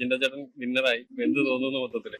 ജിൻഡ ചേട്ടൻ വിന്നറായി. എന്ത് തോന്നുന്നു മൊത്തത്തിൽ?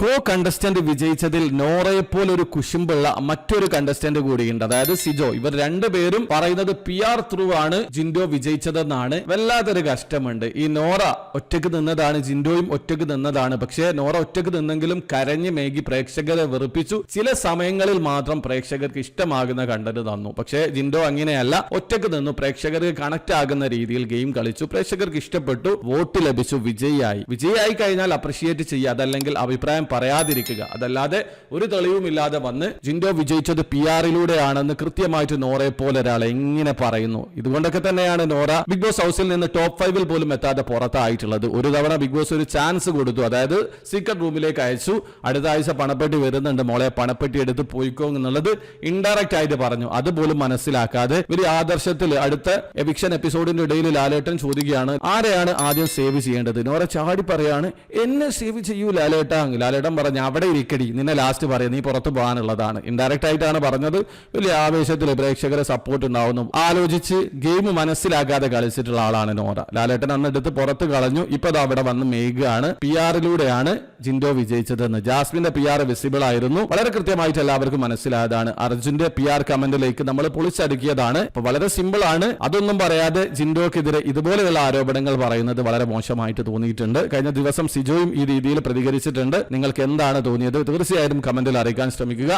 കോ കണ്ടസ്റ്റന്റ് വിജയിച്ചതിൽ നോറയെ പോലെ ഒരു കുശുമ്പുള്ള മറ്റൊരു കണ്ടസ്റ്റന്റ് കൂടിയുണ്ട്. അതായത് സിജോ. ഇവർ രണ്ടുപേരും പറയുന്നത് പി ആർ ത്രൂ ആണ്. ജിൻഡോ വിജയിച്ചതെന്നാണ്. വല്ലാത്തൊരു കഷ്ടമുണ്ട്. ഈ നോറ ഒറ്റയ്ക്ക് നിന്നതാണ്. ജിൻഡോയും ഒറ്റയ്ക്ക് നിന്നതാണ്. പക്ഷേ നോറ ഒറ്റയ്ക്ക് നിന്നെങ്കിലും കരഞ്ഞ് മേകി പ്രേക്ഷകരെ വെറുപ്പിച്ചു. ചില സമയങ്ങളിൽ മാത്രം പ്രേക്ഷകർക്ക് ഇഷ്ടമാകുന്ന കണ്ടന്റ് തന്നു. പക്ഷേ ജിൻഡോ അങ്ങനെയല്ല. ഒറ്റയ്ക്ക് നിന്നു. പ്രേക്ഷകർക്ക് കണക്ട് ആകുന്ന രീതിയിൽ ഗെയിം കളിച്ചു. പ്രേക്ഷകർക്ക് ഇഷ്ടപ്പെട്ടു വോട്ട് ലഭിച്ചു വിജയിയായി. വിജയിയായി കഴിഞ്ഞാൽ അപ്രിഷിയേറ്റ് ചെയ്യുക അതല്ലെങ്കിൽ അഭിപ്രായം പറയാതിരിക്കുക. അതല്ലാതെ ഒരു തെളിവുമില്ലാതെ വന്ന് ജിൻഡോ വിജയിച്ചത് പി ആറിലൂടെയാണെന്ന് കൃത്യമായിട്ട് നോറയെ പോലെ ഒരാൾ എങ്ങനെ പറയുന്നു. ഇതുകൊണ്ടൊക്കെ തന്നെയാണ് നോറ ബിഗ് ബോസ് ഹൗസിൽ നിന്ന് ടോപ്പ് ഫൈവിൽ പോലും എത്താതെ പുറത്തായിട്ടുള്ളത്. ഒരു തവണ ബിഗ് ബോസ് ഒരു ചാൻസ് കൊടുത്തു. അതായത് സീക്രട്ട് റൂമിലേക്ക് അയച്ചു. അടുത്ത ആഴ്ച പണപ്പെട്ടി വരുന്നുണ്ട്. മോളെ പണപ്പെട്ടി എടുത്ത് പോയിക്കോ എന്നുള്ളത് ഇൻഡയറക്റ്റ് ആയിട്ട് പറഞ്ഞു. അതുപോലും മനസ്സിലാക്കാതെ ഒരു ആദർശത്തിൽ അടുത്ത എവിക്ഷൻ എപ്പിസോഡിന്റെ ഇടയിൽ ലാലേട്ടൻ ചോദിക്കുകയാണ് ആരെയാണ് ആദ്യം സേവ് ചെയ്യേണ്ടത്? നോറ ചാടി പറയാണ് എന്നെ സേവ് ചെയ്യൂ ലാലേട്ടാ. ലാലേട്ടൻ പറഞ്ഞു അവിടെ ഇരിക്കടി നിന്നെ ലാസ്റ്റ് പറയാം നീ പുറത്ത് പോകാനുള്ളതാണ്. ഇൻഡയറക്റ്റ് ആയിട്ടാണ് പറഞ്ഞത്. വലിയ ആവേശത്തിൽ പ്രേക്ഷകരെ സപ്പോർട്ട് ഉണ്ടാവുന്നു. ആലോചിച്ച് ഗെയിം മനസ്സിലാക്കാതെ കളിച്ചിട്ടുള്ള ആളാണ് നോറ. ലാലേട്ടൻ അന്നെടുത്ത് പുറത്ത് കളഞ്ഞു. ഇപ്പൊ അവിടെ വന്ന് മേഘാണ് പി ആറിലൂടെയാണ് ജിൻഡോ വിജയിച്ചതെന്ന് ജാസ്മിന്റെ പി ആർ വിസിബിൾ ആയിരുന്നു. വളരെ കൃത്യമായിട്ട് എല്ലാവർക്കും മനസ്സിലായതാണ്. അർജുന്റെ പി ആർ കമന്റിലേക്ക് നമ്മൾ പൊളിച്ചടുക്കിയതാണ്. അപ്പൊ വളരെ സിമ്പിൾ ആണ്. അതൊന്നും പറയാതെ ജിൻഡോക്കെതിരെ ഇതുപോലെയുള്ള ആരോപണങ്ങൾ പറയുന്നത് വളരെ മോശമായിട്ട് തോന്നിയിട്ടുണ്ട്. കഴിഞ്ഞ ദിവസം സിജോയും ഈ രീതിയിൽ പ്രതികരിച്ചിട്ടുണ്ട്. നിങ്ങൾക്ക് എന്താണ് തോന്നിയത്? തീർച്ചയായും കമന്റിൽ അറിയിക്കാൻ ശ്രമിക്കുക.